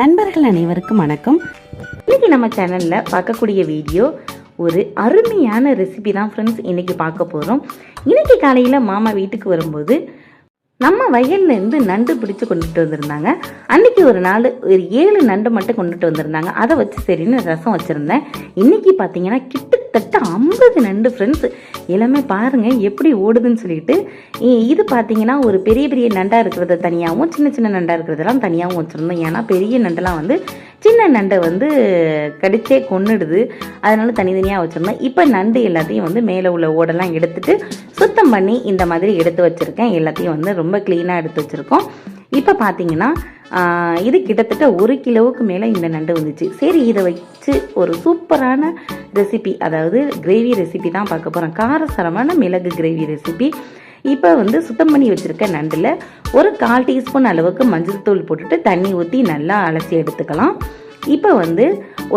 நண்பர்கள் அனைவருக்கும் வணக்கம். இன்னைக்கு நம்ம சேனலில் பார்க்கக்கூடிய வீடியோ ஒரு அருமையான ரெசிபி தான் ஃப்ரெண்ட்ஸ் இன்னைக்கு பார்க்க போகிறோம் இன்னைக்கு காலையில் மாமா வீட்டுக்கு வரும்போது நம்ம வயல்லேருந்து நண்டு பிடிச்சு கொண்டுட்டு வந்திருந்தாங்க. அன்னைக்கு ஒரு நாள் ஒரு ஏழு நண்டு மட்டும் கொண்டுட்டு வந்திருந்தாங்க. அதை வச்சு சரின்னு ரசம் வச்சுருந்தேன். இன்னைக்கு பார்த்தீங்கன்னா கிட்டத்தட்ட ஐம்பது நண்டு ஃப்ரெண்ட்ஸ் எல்லாமே பாருங்கள் எப்படி ஓடுதுன்னு சொல்லிட்டு இது பார்த்தீங்கன்னா ஒரு பெரிய பெரிய நண்டாக இருக்கிறத தனியாகவும் சின்ன சின்ன நண்டாக இருக்கிறதெல்லாம் தனியாகவும் வச்சுருந்தோம். ஏன்னா பெரிய நண்டெல்லாம் வந்து சின்ன நண்டை வந்து கடிச்சே கொன்னுடுது. அதனால தனித்தனியாக வச்சுருந்தோம். இப்போ நண்டு எல்லாத்தையும் வந்து மேலே உள்ள ஓடெல்லாம் எடுத்துட்டு சுத்தம் பண்ணி இந்த மாதிரி எடுத்து வச்சுருக்கேன். எல்லாத்தையும் வந்து ரொம்ப க்ளீனாக எடுத்து வச்சுருக்கோம். இப்போ பார்த்தீங்கன்னா இது கிட்டத்தட்ட ஒரு கிலோவுக்கு மேலே இந்த நண்டு வந்துச்சு. சரி இதை வச்சு ஒரு சூப்பரான ரெசிபி அதாவது கிரேவி ரெசிபி தான் பார்க்க போகிறோம் காரசாரமான மிளகு கிரேவி ரெசிபி இப்போ வந்து சுத்தம் பண்ணி வச்சுருக்க நண்டில் ஒரு கால் டீஸ்பூன் அளவுக்கு மஞ்சள் தூள் போட்டுட்டு தண்ணி ஊற்றி நல்லா அலசி எடுத்துக்கலாம். இப்போ வந்து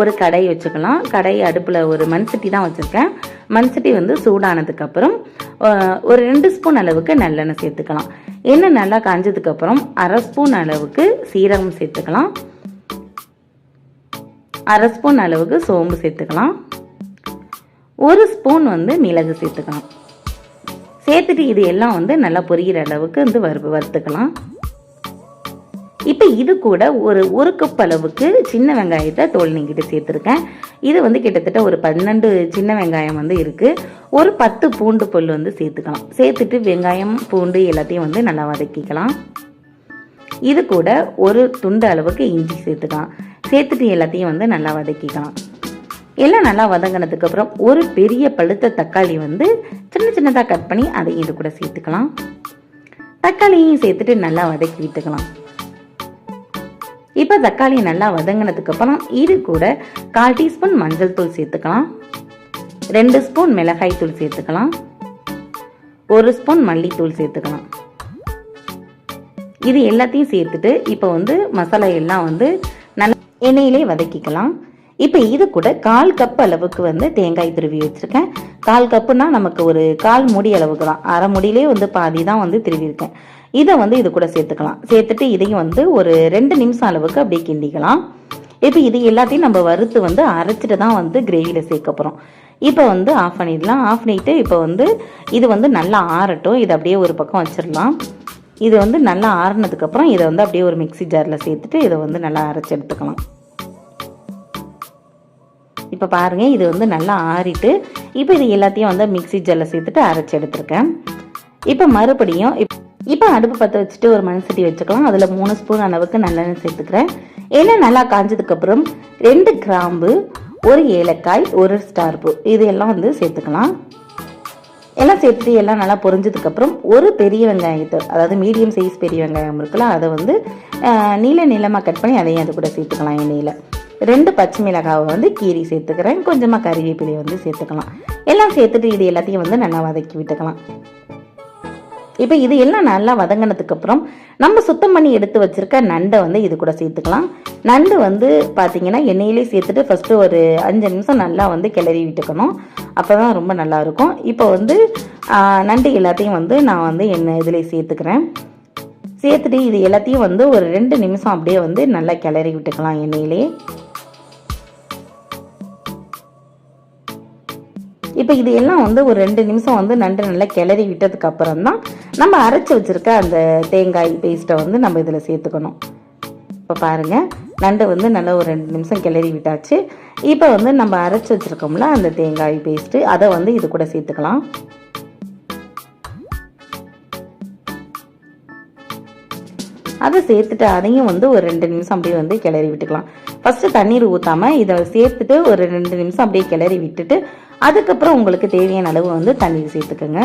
ஒரு கடை வச்சுக்கலாம். கடை அடுப்பில் ஒரு மண்சட்டி தான் வச்சுருக்கேன். மண் சட்டி வந்து சூடானதுக்கப்புறம் ஒரு ரெண்டு ஸ்பூன் அளவுக்கு நல்லெண்ணெய் சேர்த்துக்கலாம். எண்ணெய் நல்லா காஞ்சதுக்கப்புறம் அரை ஸ்பூன் அளவுக்கு சீரகம் சேர்த்துக்கலாம். அரை ஸ்பூன் அளவுக்கு சோம்பு சேர்த்துக்கலாம். ஒரு ஸ்பூன் வந்து மிளகு சேர்த்துக்கலாம். சேர்த்துட்டு இது எல்லாம் வந்து நல்லா பொரியிற அளவுக்கு வந்து வறு வறுத்துக்கலாம். இப்போ இது கூட ஒரு ஒரு கப் அளவுக்கு சின்ன வெங்காயத்தை தோல் நீக்கிட்டு சேர்த்துருக்கேன். இது வந்து கிட்டத்தட்ட ஒரு பன்னெண்டு சின்ன வெங்காயம் வந்து இருக்குது ஒரு பத்து பூண்டு புல் வந்து சேர்த்துக்கலாம். சேர்த்துட்டு வெங்காயம் பூண்டு எல்லாத்தையும் வந்து நல்லா வதக்கிக்கலாம். இது கூட ஒரு துண்டு அளவுக்கு இஞ்சி சேர்த்துக்கலாம். சேர்த்துட்டு எல்லாத்தையும் வந்து நல்லா வதக்கிக்கலாம். எல்லாம் நல்லா வதங்கினதுக்கப்புறம் ஒரு பெரிய பழுத்த தக்காளி வந்து சின்ன சின்னதாக கட் பண்ணி அதை இது கூட சேர்த்துக்கலாம். தக்காளியையும் சேர்த்துட்டு நல்லா வதக்கி விட்டுக்கலாம். இப்போ தக்காளி நல்லா வதங்கினதுக்கப்புறம் இது கூட கால் டீஸ்பூன் மஞ்சள் தூள் சேர்த்துக்கலாம். ரெண்டு ஸ்பூன் மிளகாய் தூள் சேர்த்துக்கலாம். ஒரு ஸ்பூன் மல்லித்தூள் சேர்த்துக்கலாம். இது எல்லாத்தையும் சேர்த்துட்டு இப்போ வந்து மசாலா எல்லாம் வந்து நல்லா எண்ணெயிலே வதக்கிக்கலாம். இப்போ இது கூட கால் கப் அளவுக்கு வந்து தேங்காய் துருவி வச்சுருக்கேன். கால் கப்புனா நமக்கு ஒரு கால் முடி அளவுக்கு தான். அரை முடியிலே வந்து பாதி தான் வந்து திருவிருக்கேன் இதை வந்து இது கூட சேர்த்துக்கலாம். சேர்த்துட்டு இதையும் வந்து ஒரு ரெண்டு நிமிஷம் அளவுக்கு அப்படியே கிண்டிக்கலாம். இப்போ இது எல்லாத்தையும் நம்ம வறுத்து வந்து அரைச்சிட்டு தான் வந்து கிரேவியில் சேர்க்க போகிறோம் இப்போ வந்து ஆஃப் பண்ணிடலாம். ஆஃப் பண்ணிட்டு இப்போ வந்து இது வந்து நல்லா ஆறட்டும். இது அப்படியே ஒரு பக்கம் வச்சிடலாம். இது வந்து நல்லா ஆறுனதுக்கப்புறம் இதை வந்து அப்படியே ஒரு மிக்ஸி ஜாரில் சேர்த்துட்டு இதை வந்து நல்லா அரைச்சி எடுத்துக்கலாம். இப்போ பாருங்கள் இது வந்து நல்லா ஆறிட்டு இப்போ இது எல்லாத்தையும் வந்து மிக்ஸி ஜாரில் சேர்த்துட்டு அரைச்சி எடுத்துருக்கேன். இப்போ மறுபடியும் இப்- இப்போ அடுப்பு பற்ற வச்சுட்டு ஒரு மண்சட்டி வச்சுக்கலாம். அதில் மூணு ஸ்பூன் அளவுக்கு நல்லெண்ணெய் சேர்த்துக்கிறேன். எண்ணெய் நல்லா காஞ்சதுக்கப்புறம் ரெண்டு கிராம்பு ஒரு ஏலக்காய் ஒரு ஸ்டார்பு இதையெல்லாம் இது எல்லாம் வந்து சேர்த்துக்கலாம். எல்லாம் சேர்த்துட்டு எல்லாம் நல்லா பொரிஞ்சதுக்கப்புறம் ஒரு பெரிய வெங்காயத்தை அதாவது மீடியம் சைஸ் பெரிய வெங்காயம் இருக்குல்ல அதை வந்து நீல நீளமாக கட் பண்ணி அதையும் அது கூட சேர்த்துக்கலாம் எண்ணெயில். ரெண்டு பச்சை மிளகாவை வந்து கீரி சேர்த்துக்கிறேன். கொஞ்சமாக கறிவேப்பிலையை வந்து சேர்த்துக்கலாம். எல்லாம் சேர்த்துட்டு இது எல்லாத்தையும் வந்து நல்லா வதக்கி விட்டுக்கலாம். இப்போ இது எல்லாம் நல்லா வதங்கினதுக்கு அப்புறம் நம்ம சுத்தம் பண்ணி எடுத்து வச்சிருக்க நண்டை வந்து இது கூட சேர்த்துக்கலாம். நண்டு வந்து பார்த்தீங்கன்னா எண்ணெயிலே சேர்த்துட்டு ஃபஸ்ட்டு ஒரு அஞ்சு நிமிஷம் நல்லா வந்து கிளறி விட்டுக்கணும். அப்போ தான் ரொம்ப நல்லா இருக்கும். இப்போ வந்து நண்டு எல்லாத்தையும் வந்து நான் வந்து எண்ணெய் இதில் சேர்த்துக்கிறேன். சேர்த்துட்டு இது எல்லாத்தையும் வந்து ஒரு ரெண்டு நிமிஷம் அப்படியே வந்து நல்லா கிளறி விட்டுக்கலாம் எண்ணெயிலே. இப்போ இது எல்லாம் வந்து ஒரு ரெண்டு நிமிஷம் வந்து நண்டு நல்லா கிளறி விட்டதுக்கு அப்புறம் தான் நம்ம அரைச்சி வச்சிருக்க அந்த தேங்காய் பேஸ்ட்டை வந்து நம்ம இதில் சேர்த்துக்கணும். இப்போ பாருங்கள் நண்டு வந்து நல்லா ஒரு ரெண்டு நிமிஷம் கிளறி விட்டாச்சு. இப்போ வந்து நம்ம அரைச்சி வச்சுருக்கோம்ல அந்த தேங்காய் பேஸ்ட்டு அதை வந்து இது கூட சேர்த்துக்கலாம். அதை சேர்த்துட்டு அதையும் வந்து ஒரு ரெண்டு நிமிஷம் அப்படியே வந்து கிளறி விட்டுக்கலாம். ஃபஸ்ட்டு தண்ணீர் ஊற்றாமல் இதை சேர்த்துட்டு ஒரு ரெண்டு நிமிஷம் அப்படியே கிளறி விட்டுட்டு அதுக்கப்புறம் உங்களுக்கு தேவையான அளவு வந்து தண்ணீர் சேர்த்துக்கோங்க.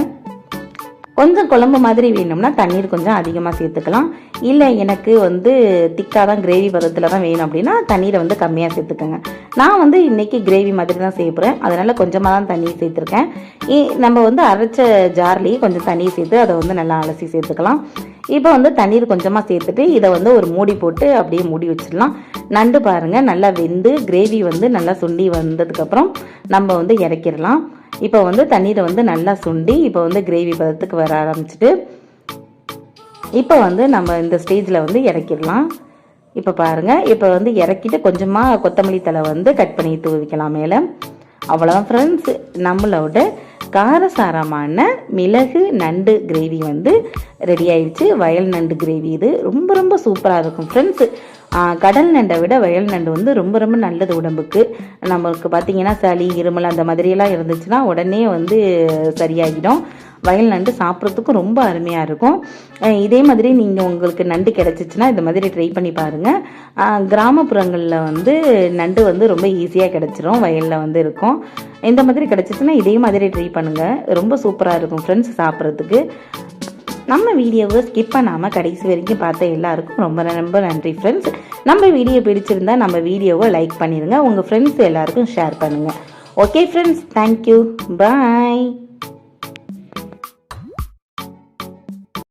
கொஞ்சம் குழம்பு மாதிரி வேணும்னா தண்ணீர் கொஞ்சம் அதிகமாக சேர்த்துக்கலாம். இல்லை எனக்கு வந்து திக்காக தான் கிரேவி பதத்தில் தான் வேணும் அப்படின்னா தண்ணீரை வந்து கம்மியாக சேர்த்துக்கோங்க. நான் வந்து இன்றைக்கி கிரேவி மாதிரி தான் செய்ய போகிறேன் அதனால் கொஞ்சமாக தான் தண்ணி சேர்த்துருக்கேன். இ- நம்ம வந்து அரைச்ச ஜார்லேயே கொஞ்சம் தண்ணி சேர்த்து அதை வந்து நல்லா அலசி சேர்த்துக்கலாம். இப்போ வந்து தண்ணீர் கொஞ்சமாக சேர்த்துட்டு இதை வந்து ஒரு மூடி போட்டு அப்படியே மூடி வச்சிடலாம். நண்டு பாருங்கள் நல்லா வெந்து கிரேவி வந்து நல்லா சுண்டி வந்ததுக்கப்புறம் நம்ம வந்து இறக்கிடலாம். இப்போ வந்து தண்ணீரை வந்து நல்லா சுண்டி இப்போ வந்து கிரேவி பதத்துக்கு வர ஆரம்பிச்சிட்டு இப்போ வந்து நம்ம இந்த ஸ்டேஜில் வந்து இறக்கிடலாம். இப்போ பாருங்கள் இப்போ வந்து இறக்கிட்டு கொஞ்சமாக கொத்தமல்லி தழை வந்து கட் பண்ணி தூவிக்கலாம் மேலே. அவ்வளோதான் ஃப்ரெண்ட்ஸ் நம்மளோட காரசாரமான மிளகு நண்டு கிரேவி வந்து ரெடி ஆயிடுச்சு. வயல் நண்டு கிரேவி இது ரொம்ப ரொம்ப சூப்பராக இருக்கும் ஃப்ரெண்ட்ஸு கடல் நண்டை விட வயல் நண்டு வந்து ரொம்ப ரொம்ப நல்லது உடம்புக்கு. நம்மளுக்கு பார்த்தீங்கன்னா சளி இருமல் அந்த மாதிரியெல்லாம் இருந்துச்சுன்னா உடனே வந்து சரியாகிடும் வயல் நண்டு சாப்பிட்றதுக்கும் ரொம்ப அருமையாக இருக்கும். இதே மாதிரி நீங்கள் உங்களுக்கு நண்டு கிடச்சிச்சின்னா இந்த மாதிரி ட்ரை பண்ணி பாருங்கள் கிராமப்புறங்களில் வந்து நண்டு வந்து ரொம்ப ஈஸியாக கிடச்சிரும். வயலில் வந்து இருக்கும். இந்த மாதிரி கிடச்சிச்சின்னா இதே மாதிரி ட்ரை பண்ணுங்கள் ரொம்ப சூப்பராக இருக்கும் ஃப்ரெண்ட்ஸ் சாப்பிட்றதுக்கு. நம்ம வீடியோவை ஸ்கிப் பண்ணாமல் கடைசி வரைக்கும் பார்த்த எல்லாருக்கும் ரொம்ப ரொம்ப நன்றி ஃப்ரெண்ட்ஸ் நம்ம வீடியோ பிடிச்சிருந்தா நம்ம வீடியோவை லைக் பண்ணிடுங்க உங்கள் ஃப்ரெண்ட்ஸ் எல்லாருக்கும் ஷேர் பண்ணுங்கள் ஓகே ஃப்ரெண்ட்ஸ் தேங்க்யூ பாய்